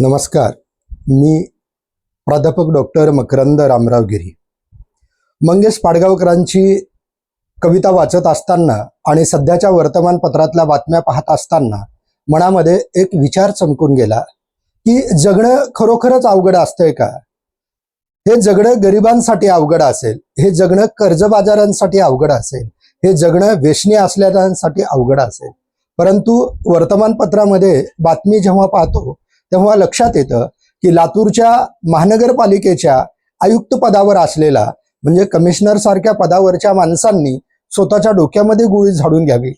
नमस्कार. मी प्राध्यापक डॉक्टर मकरंद रामराव गिरी. मंगेश पाडगावकरांची कविता वाचत असताना आणि सध्याच्या वर्तमानपत्रातल्या बातम्या पाहत असताना मनामध्ये एक विचार चमकून गेला की जगणं खरोखरच अवघड असतंय का? हे जगणं गरिबांसाठी अवघड असेल हे जगणं कर्जबाजारांसाठी अवघड असेल हे जगणं वेशनी असलेल्यांसाठी अवघड असेल. परंतु वर्तमानपत्रामध्ये बातमी जेव्हा पाहतो तेव्हा लक्षात येतं की लातूरच्या महानगरपालिकेच्या आयुक्त पदावर असलेला म्हणजे कमिशनर सारख्या पदावरच्या माणसांनी स्वतःच्या डोक्यामध्ये गोळी झाडून घ्यावी.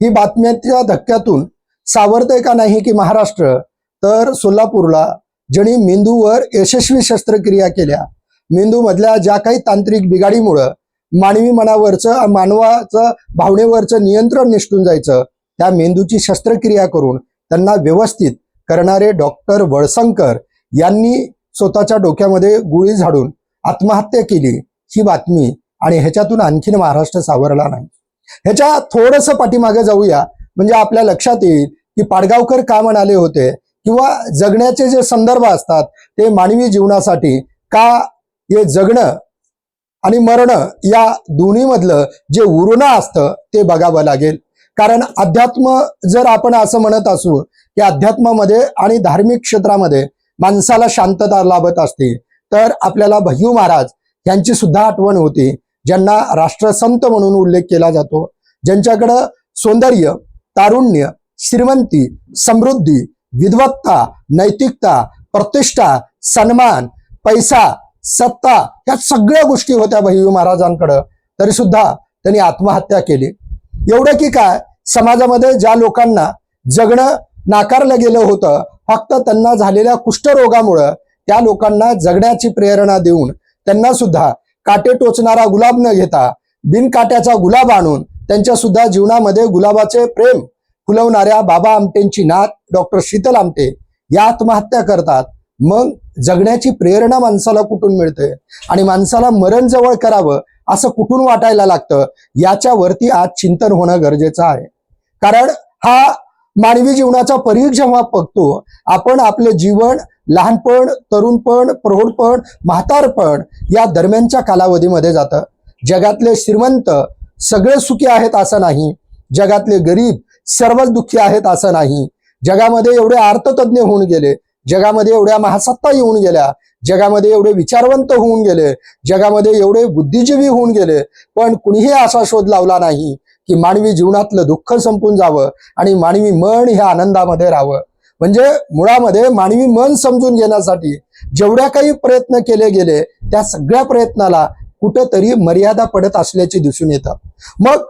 ही बातम्याच्या धक्क्यातून सावरतंय का नाही की महाराष्ट्र? तर सोलापूरला ज्यांनी मेंदूवर यशस्वी शस्त्रक्रिया केल्या मेंदूमधल्या ज्या काही तांत्रिक बिघाडीमुळं मानवी मनावरचं मानवाचं भावनेवरचं नियंत्रण निष्ठून जायचं त्या मेंदूची शस्त्रक्रिया करून त्यांना व्यवस्थित करणारे डॉक्टर वळसंकर यांनी स्वतःच्या डोक्यामध्ये गुळी झाडून आत्महत्या केली ही बातमी आणि ह्याच्यातून आणखीन महाराष्ट्र सावरला नाही. ह्याच्या थोडंसं पाठीमागे जाऊया. म्हणजे आपल्या लक्षात येईल की पाडगावकर का म्हणाले होते किंवा जगण्याचे जे संदर्भ असतात ते मानवी जीवनासाठी का हे जगणं आणि मरण या दोन्हीमधलं जे उरणं असतं ते बघावं लागेल. कारण अध्यात्म जर आपण असं म्हणत असू की अध्यात्मामध्ये आणि धार्मिक क्षेत्रामध्ये माणसाला शांतता लाभत असते. तर आपल्याला भय्यू महाराज यांची सुद्धा आठवण होती ज्यांना राष्ट्रसंत म्हणून उल्लेख केला जातो ज्यांच्याकडं सौंदर्य तारुण्य श्रीमंती समृद्धी विद्वत्ता नैतिकता प्रतिष्ठा सन्मान पैसा सत्ता या सगळ्या गोष्टी होत्या भैयू महाराजांकडं. तरी सुद्धा त्यांनी आत्महत्या केली. एवढं की काय? समाजामध्ये ज्या लोकांना जगणं नाकारलं गेलं होतं. फक्त त्यांना झालेल्या कुष्ठरोगामुळं त्या लोकांना जगण्याची प्रेरणा देऊन त्यांना सुद्धा काटे टोचणारा गुलाब न घेता बिनकाट्याचा गुलाब आणून त्यांच्या सुद्धा जीवनामध्ये गुलाबाचे प्रेम फुलवणाऱ्या बाबा आमटेंची नात डॉक्टर शीतल आमटे या आत्महत्या करतात. मग जगण्याची प्रेरणा माणसाला कुठून मिळते? आणि माणसाला मरण जवळ करावं असं कुठून वाटायला लागतं? याच्यावरती आज चिंतन होणं गरजेचं आहे. कारण हा मानवी जीवनाचा परीघ जेव्हा बघतो आपण आपलं जीवन लहानपण तरुणपण प्रौढपण म्हातारपण या दरम्यानच्या कालावधीमध्ये जातं. जगातले श्रीमंत सगळे सुखी आहेत असं नाही. जगातले गरीब सर्वच दुःखी आहेत असं नाही. जगामध्ये एवढे अर्थतज्ञ होऊन गेले. जगामध्ये एवढ्या महासत्ता येऊन गेल्या. जगामध्ये एवढे विचारवंत होऊन गेले. जगामध्ये एवढे बुद्धिजीवी होऊन गेले. पण कुणीही असा शोध लावला नाही. की मानवी जीवनातलं दुःख संपून जावं आणि मानवी मन ह्या आनंदामध्ये राहावं. म्हणजे मुळामध्ये मानवी मन समजून घेण्यासाठी जेवढ्या काही प्रयत्न केले गेले त्या सगळ्या प्रयत्नाला कुठंतरी मर्यादा पडत असल्याचे दिसून येतं मग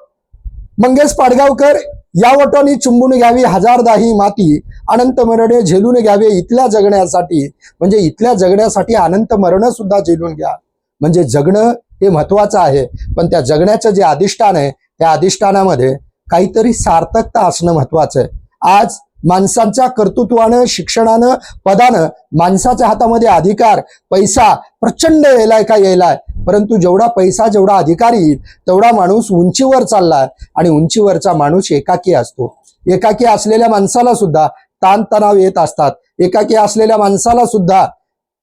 मंगेश पाडगावकर या वटाने चुंबून घ्यावी हजार दाही माती अनंत मरणे झेलून घ्यावे इथल्या जगण्यासाठी. म्हणजे इथल्या जगण्यासाठी अनंत मरण सुद्धा झेलून घ्या. म्हणजे जगणं हे महत्वाचं आहे पण त्या जगण्याचं जे अधिष्ठान आहे त्या अधिष्ठानामध्ये काहीतरी सार्थकता असणं महत्वाचं आहे. आज माणसांच्या कर्तृत्वानं शिक्षणानं पदानं माणसाच्या हातामध्ये अधिकार पैसा प्रचंड यायलाय का यायलाय. परंतु जेवढा पैसा जेवढा अधिकार येईल तेवढा माणूस उंचीवर चाललाय आणि उंचीवरचा माणूस एकाकी असतो. एकाकी असलेल्या माणसाला सुद्धा ताणतणाव येत असतात. एकाकी असलेल्या माणसाला सुद्धा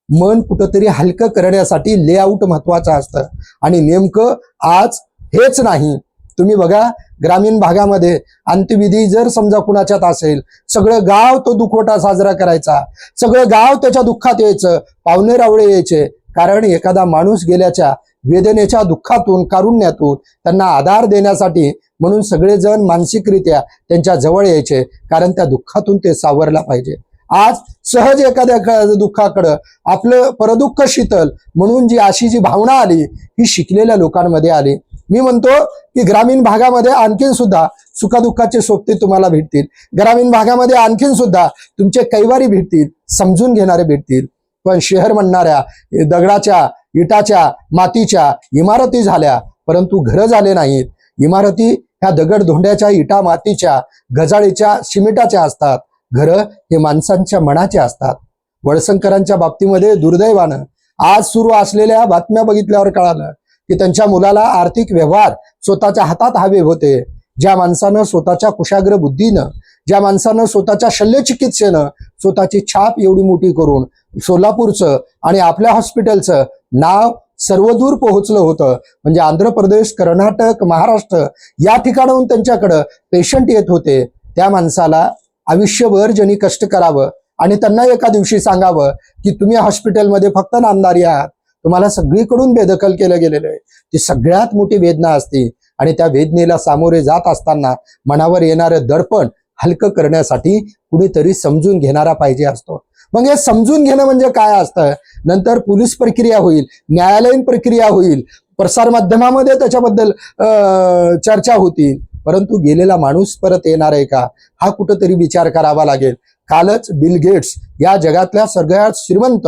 मन कुठंतरी हलकं करण्यासाठी लेआउट महत्वाचं असतं. आणि नेमकं आज हेच नाही तुम्ही बघा ग्रामीण भागामध्ये अंत्यविधी जर समजा कुणाच्यात असेल सगळं गाव तो दुखवटा साजरा करायचा. सगळं गाव त्याच्या दुःखात यायचं पाहुणे रावळे यायचे. कारण एखादा माणूस गेल्याच्या वेदनेच्या दुःखातून कारुण्यातून त्यांना आधार देण्यासाठी म्हणून सगळेजण मानसिकरित्या त्यांच्या जवळ यायचे कारण त्या दुःखातून ते सावरला पाहिजे. आज सहज एखाद्या दुःखाकडं आपलं परदुःख शीतल म्हणून जी अशी जी भावना आली ही शिकलेल्या लोकांमध्ये आली. मी म्हणतो की ग्रामीण भागामध्ये आणखीन सुद्धा सुखादुःखाचे सोबते तुम्हाला भेटतील. ग्रामीण भागामध्ये आणखीन सुद्धा तुमचे कैवारी भेटतील समजून घेणारे भेटतील. पण शहर म्हणणाऱ्या दगडाच्या इटाच्या मातीच्या इमारती झाल्या परंतु घरं झाले नाहीत. इमारती ह्या दगड धोंड्याच्या इटा मातीच्या गजाळीच्या शिमिटाच्या असतात. घरं हे माणसांच्या मनाचे असतात. वळसंकरांच्या बाबतीमध्ये दुर्दैवानं आज सुरू असलेल्या बातम्या बघितल्यावर कळालं की त्यांच्या मुलाला आर्थिक व्यवहार स्वतःच्या हातात हवे होते. ज्या माणसानं स्वतःच्या कुशाग्र बुद्धीनं ज्या माणसानं स्वतःच्या शल्यचिकित्सेनं स्वतःची छाप एवढी मोठी करून सोलापूरचं आणि आपल्या हॉस्पिटलचं नाव सर्वदूर पोहोचलं होतं. म्हणजे आंध्र प्रदेश कर्नाटक महाराष्ट्र या ठिकाणाहून त्यांच्याकडं पेशंट येत होते. त्या माणसाला आयुष्यभर ज्यांनी कष्ट करावं आणि त्यांना एका दिवशी सांगावं की तुम्ही हॉस्पिटलमध्ये फक्त नामदारी आहात. तुम्हाला सगळीकडून बेदखल केलं गेलेलं आहे. ती सगळ्यात मोठी वेदना असते. आणि त्या वेदनेला सामोरे जात असताना मनावर येणारं दडपण हलकं करण्यासाठी कुणीतरी समजून घेणारा पाहिजे असतो. मग हे समजून घेणं म्हणजे काय असतं? नंतर पोलीस प्रक्रिया होईल न्यायालयीन प्रक्रिया होईल प्रसारमाध्यमामध्ये त्याच्याबद्दल चर्चा होतील परंतु गेलेला माणूस परत येणार आहे का? हा कुठंतरी विचार करावा लागेल. कालच बिल गेट्स या जगातल्या सगळ्यात श्रीमंत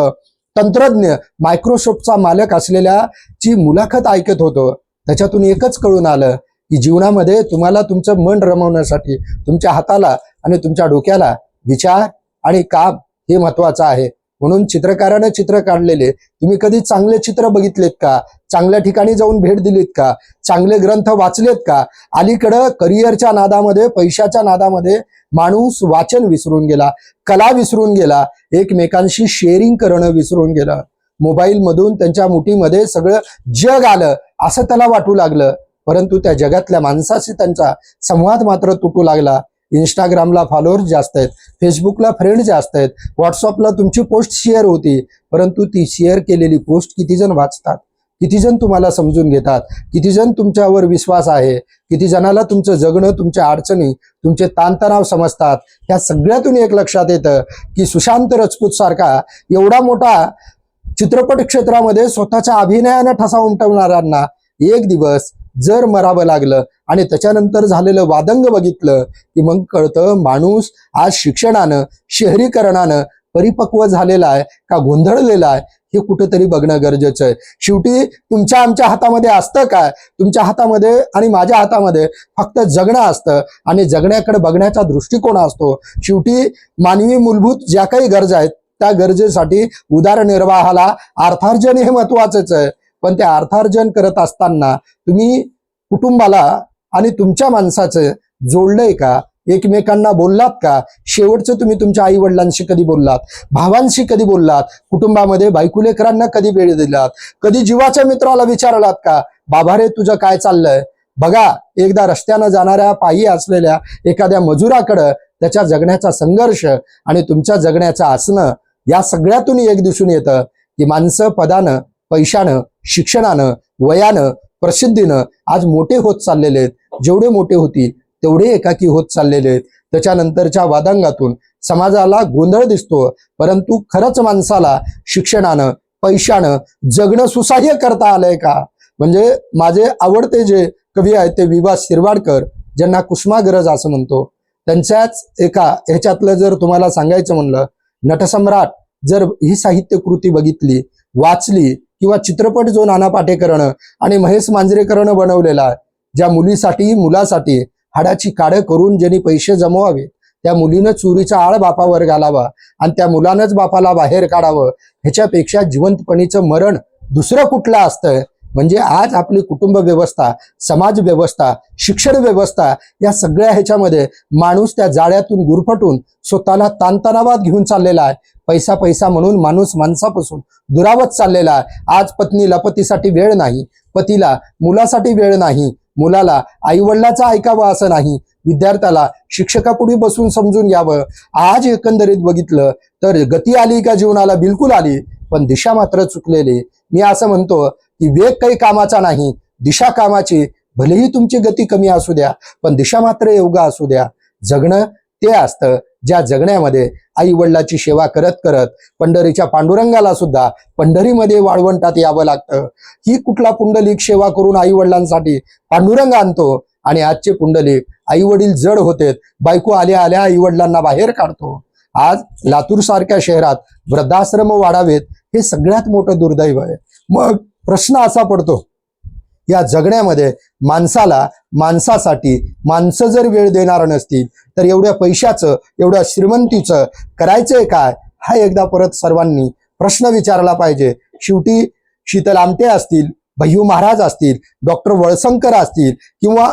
तंत्रज्ञ मायक्रोसॉफ्टचा मालक असलेल्या ची मुलाखत ऐकत होतो. त्याच्यातून एकच कळून आलं की जीवनामध्ये तुम्हाला तुमचं मन रमवण्यासाठी तुमच्या हाताला आणि तुमच्या डोक्याला विचार आणि काम हे महत्वाचं आहे. म्हणून चित्रकारानं चित्र काढलेले. तुम्ही कधी चांगले चित्र बघितलेत का? चांगल्या ठिकाणी जाऊन भेट दिलीत का? चांगले ग्रंथ वाचलेत का? अलीकडं करिअरच्या नादामध्ये पैशाच्या नादामध्ये माणूस वाचन विसरून गेला कला विसरून गेला एकमेकांशी शेअरिंग करणं विसरून गेलं. मोबाईल मधून त्यांच्या मुठीमध्ये सगळं जग आलं असं त्याला वाटू लागलं. परंतु त्या जगातल्या माणसाशी त्यांचा संवाद मात्र तुटू लागला. इंस्टाग्रामला फॉलोअर जास्त आहेत. फेसबुकला फ्रेंड जास्त आहेत. व्हॉट्सअपला तुमची पोस्ट शेअर होती. परंतु ती शेअर केलेली पोस्ट किती जण वाचतात? किती जण तुम्हाला समजून घेतात? किती जण तुमच्यावर विश्वास आहे? किती जणाला तुमचं जगणं तुमच्या अडचणी तुमचे ताणतणाव समजतात? ह्या सगळ्यातून एक लक्षात येतं की सुशांत राजपूत सारखा एवढा मोठा चित्रपट क्षेत्रामध्ये स्वतःच्या अभिनयानं ठसा उमटवणाऱ्यांना एक दिवस जर मरावं लागलं आणि त्याच्यानंतर झालेलं वादंग बघितलं की मग कळतं माणूस आज शिक्षणानं शहरीकरणानं परिपक्व झालेला आहे का गोंधळलेला आहे हे कुठंतरी बघणं गरजेचं आहे. शेवटी तुमच्या आमच्या हातामध्ये असतं काय? तुमच्या हातामध्ये आणि माझ्या हातामध्ये फक्त जगणं असतं आणि जगण्याकडे बघण्याचा दृष्टिकोन असतो. शेवटी मानवी मूलभूत ज्या काही गरजा आहेत त्या गरजेसाठी उदारनिर्वाहाला अर्थार्जन हे महत्वाचंच आहे. पण ते अर्थार्जन करत असताना तुम्ही कुटुंबाला आणि तुमच्या माणसाचं जोडलंय का? एकमेकांना बोललात का? शेवटचं तुम्ही तुमच्या आई वडिलांशी कधी बोललात? भावांशी कधी बोललात? कुटुंबामध्ये बायकुलेकरांना कधी वेळ दिलात? कधी जीवाच्या मित्राला विचारलात का? बाबा रे तुझं काय चाललंय? बघा एकदा रस्त्यानं जाणाऱ्या पायी असलेल्या एखाद्या मजुराकडं त्याच्या जगण्याचा संघर्ष आणि तुमच्या जगण्याचं असणं या सगळ्यातून एक दिसून येतं की माणसं पदानं पैशानं शिक्षणानं वयानं प्रसिद्धीनं आज मोठे होत चाललेले आहेत. जेवढे मोठे होतील तेवढे एकाकी होत चाललेले आहेत. त्याच्यानंतरच्या वादांगातून समाजाला गोंधळ दिसतो. परंतु खरंच माणसाला शिक्षणानं पैशानं जगणं सुसह्य करता आलंय का? म्हणजे माझे आवडते जे कवी आहेत ते विवा शिरवाडकर ज्यांना कुसुमाग्रज असं म्हणतो. त्यांच्याच एका ह्याच्यातलं जर तुम्हाला सांगायचं म्हणलं नटसम्राट जर ही साहित्य कृती बघितली वाचली किंवा चित्रपट जो नाना पाटेकरनं आणि महेश मांजरेकरनं बनवलेला ज्या मुलीसाठी मुलासाठी हाडाची काढं करून ज्यांनी पैसे जमवावे त्या मुलीनं चोरीचा आळ बापावर घालावा आणि त्या मुलानंच बापाला बाहेर काढावं ह्याच्यापेक्षा जिवंतपणीचं मरण दुसरं कुठलं असतं म्हणजे आज आपली कुटुंब व्यवस्था समाज व्यवस्था शिक्षण व्यवस्था या सगळ्या ह्याच्यामध्ये माणूस त्या जाळ्यातून गुरफटून स्वतःला ताणतणावात घेऊन चाललेला आहे. पैसा पैसा म्हणून माणूस माणसापासून दुरावत चाललेला आहे. आज पत्नीला पतीसाठी वेळ नाही पतीला मुलासाठी वेळ नाही मुलाला आईवडिलाचं ऐकावं असं नाही विद्यार्थ्याला शिक्षकापुढे बसून समजून घ्यावं. आज एकंदरीत बघितलं तर गती आली का जीवनाला? बिलकुल आली. पण दिशा मात्र चुकलेली. मी असं म्हणतो की वेग काही कामाचा नाही दिशा कामाची भलेही तुमची गती कमी असू द्या पण दिशा मात्र योगा असू द्या. जगणं ते असतं ज्या जगण्यामध्ये आई वडिलाची सेवा करत करत पंढरीच्या पांडुरंगाला सुद्धा पंढरीमध्ये वाळवंटात यावं लागतं. ही कुठला पुंडलिक सेवा करून आई वडिलांसाठी पांडुरंग आणतो आणि आजचे पुंडलिक आई वडील जड होतेत बायको आल्या आल्या आई वडिलांना बाहेर काढतो. आज लातूर सारख्या शहरात वृद्धाश्रम वाढावेत हे सगळ्यात मोठं दुर्दैव आहे. मग प्रश्न असा पडतो या जगण्यामध्ये माणसाला माणसासाठी माणसं जर वेळ देणार नसतील तर एवढ्या पैशाचं एवढ्या श्रीमंतीचं करायचंय काय? हा एकदा परत सर्वांनी प्रश्न विचारला पाहिजे. शेवटी शीतल आमटे असतील भय्यू महाराज असतील डॉक्टर वळसंकर असतील किंवा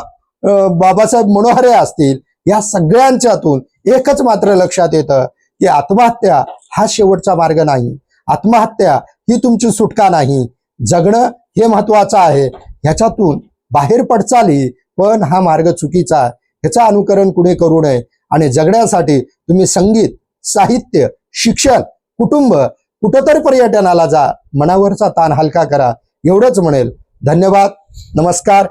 बाबासाहेब मनोहरे असतील या सगळ्यांच्यातून एकच मात्र लक्षात येतं की आत्महत्या हा शेवटचा मार्ग नाही. आत्महत्या ही तुमची सुटका नाही. जगणं हे महत्वाचं आहे. ह्याच्यातून बाहेर पडचाली पण हा मार्ग चुकीचा ह्याचा ह्याचं अनुकरण कुणी करू नये? आणि जगण्यासाठी तुम्ही संगीत साहित्य शिक्षण कुटुंब कुठंतरी पर्यटनाला जा. मनावरचा ताण हलका करा. एवढंच म्हणेल. धन्यवाद. नमस्कार.